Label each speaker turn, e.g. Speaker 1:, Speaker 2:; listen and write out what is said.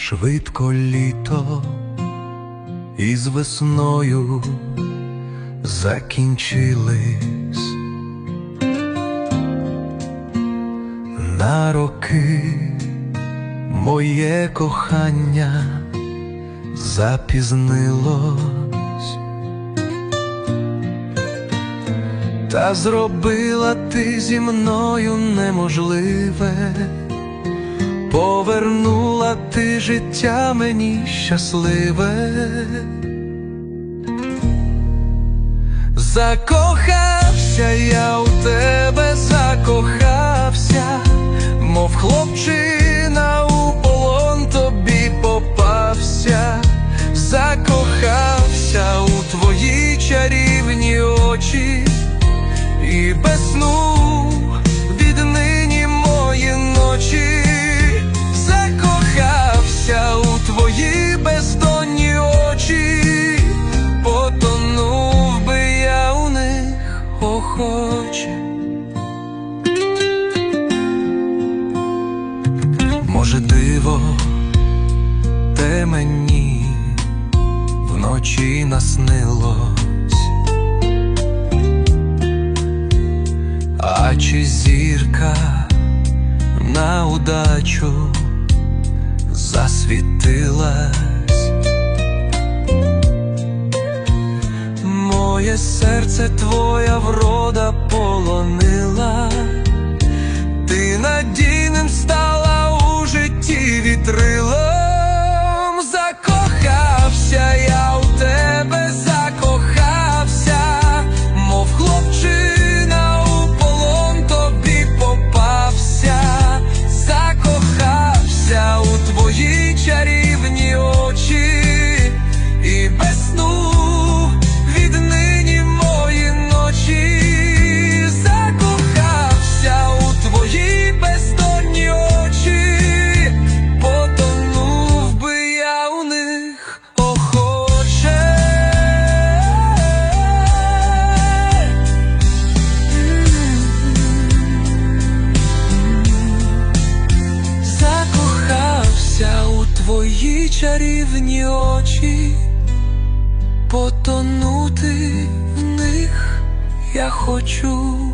Speaker 1: Швидко літо із весною закінчились на роки моє кохання запізнилось, та зробила ти зі мною неможливе. Повернула ти життя мені щасливе, закохався я у тебе, закохався, мов хлопчина у полон тобі попався, закохався у твої чарівні очі і без сну Може, диво, те мені вночі наснилось. А чи зірка на удачу засвітилась? Моє серце твоя врода полонила, ти надійним чарівні очі, потонути в них я хочу.